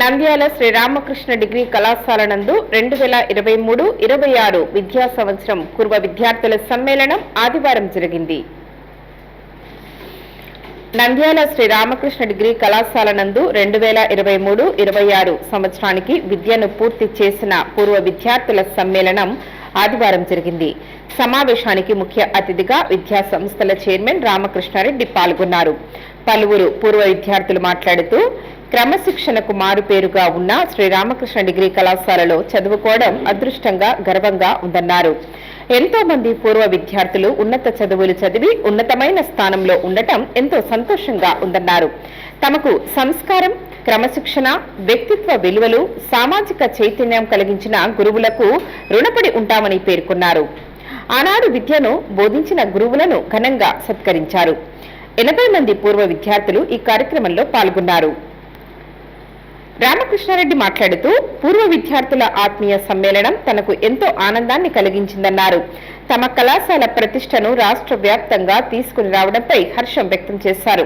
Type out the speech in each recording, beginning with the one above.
Nandyal Sri Ramakrishna degree కళాశాల నందు రెండు వేల ఇరవై మూడు ఇరవై ఆరు విద్యా సంవత్సరం పూర్వ విద్యార్థుల సమ్మేళనం ఆదివారం జరిగింది. నంద్యాల శ్రీరామకృష్ణ డిగ్రీ కళాశాల నందు రెండు వేల ఇరవై మూడు ఇరవై ఆరు సంవత్సరానికి విద్యను పూర్తి చేసిన పూర్వ విద్యార్థుల సమ్మేళనం ఆదివారం జరిగింది. సమావేశానికి ముఖ్య అతిథిగా విద్యా సంస్థల చైర్మన్ రామకృష్ణారెడ్డి పాల్గొన్నారు. పలువురు పూర్వ విద్యార్థులు మాట్లాడుతూ క్రమశిక్షణకు మారుపేరుగా ఉన్న శ్రీరామకృష్ణ డిగ్రీ కళాశాలలో చదువుకోవడం అదృష్టంగా గర్వంగా ఉందన్నారు. ఎంతో మంది పూర్వ విద్యార్థులు ఉన్నత చదువులు చదివి ఉన్నతమైన స్థానంలో ఉండటం ఎంతో సంతోషంగా ఉందన్నారు. తమకు సంస్కారం క్రమశిక్షణ వ్యక్తిత్వ విలువలు సామాజిక చైతన్యం కలిగించిన గురువులకు రుణపడి ఉంటామని పేర్కొన్నారు. ఆనాడు విద్యను బోధించిన గురువులను ఘనంగా సత్కరించారు. ఎనభై మంది పూర్వ విద్యార్థులు ఈ కార్యక్రమంలో పాల్గొన్నారు. రామకృష్ణారెడ్డి మాట్లాడుతూ పూర్వ విద్యార్థుల ఆత్మీయ సమ్మేళనం తనకు ఎంతో ఆనందాన్ని కలిగించిందన్నారు. తమ కళాశాల ప్రతిష్టను రాష్ట్ర వ్యాప్తంగా తీసుకుని రావడంపై హర్షం వ్యక్తం చేశారు.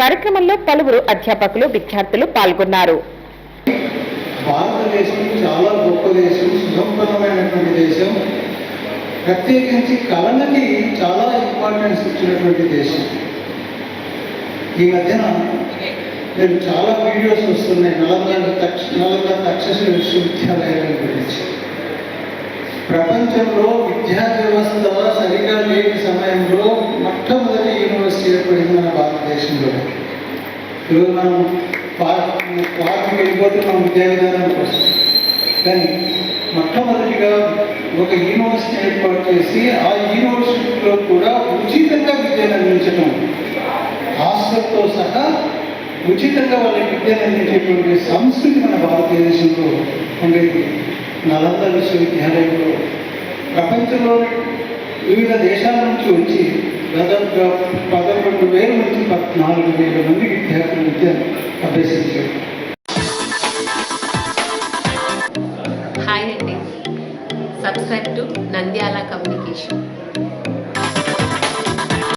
కార్యక్రమంలో పలువురు అధ్యాపకులు విద్యార్థులు పాల్గొన్నారు. భారతదేశం చాలా గొప్ప దేశం సుసంపన్నమైనటువంటి దేశం. ప్రత్యేకించి కళలకి చాలా ఇంపార్టెన్స్ ఇచ్చినటువంటి దేశం. ఈ మధ్యన నేను చాలా వీడియోస్ వస్తున్నాయి. నలంద తక్ష నలంద తక్షశిల విశ్వవిద్యాలయాల గురించి. ప్రపంచంలో విద్యా వ్యవస్థ సరిగా లేని సమయంలో మొట్టమొదటి యూనివర్సిటీ ఏర్పడింది మన భారతదేశంలో ఈరోజు మనం పార్టీకి పార్క్కి వెళ్ళిపోతున్నాం విద్యా విధానం కోసం. కానీ మొట్టమొదటిగా ఒక యూనివర్సిటీ ఏర్పాటు చేసి ఆ యూనివర్సిటీలో కూడా ఉచితంగా విద్యను అందించడం హాస్టల్తో సహా ఉచితంగా వాళ్ళకి విద్యను అందించేటువంటి సంస్కృతి మన భారతదేశంలో ఉండేది నలంద విశ్వవిద్యాలయంలో ప్రపంచంలోని వివిధ దేశాల నుంచి వచ్చి దాదాపుగా పదకొండు వేల నుంచి పద్నాలుగు వేల మంది విద్యార్థులు విద్య అభ్యసించారు. హాయ్ అండి. Subscribe to Nandyala communication.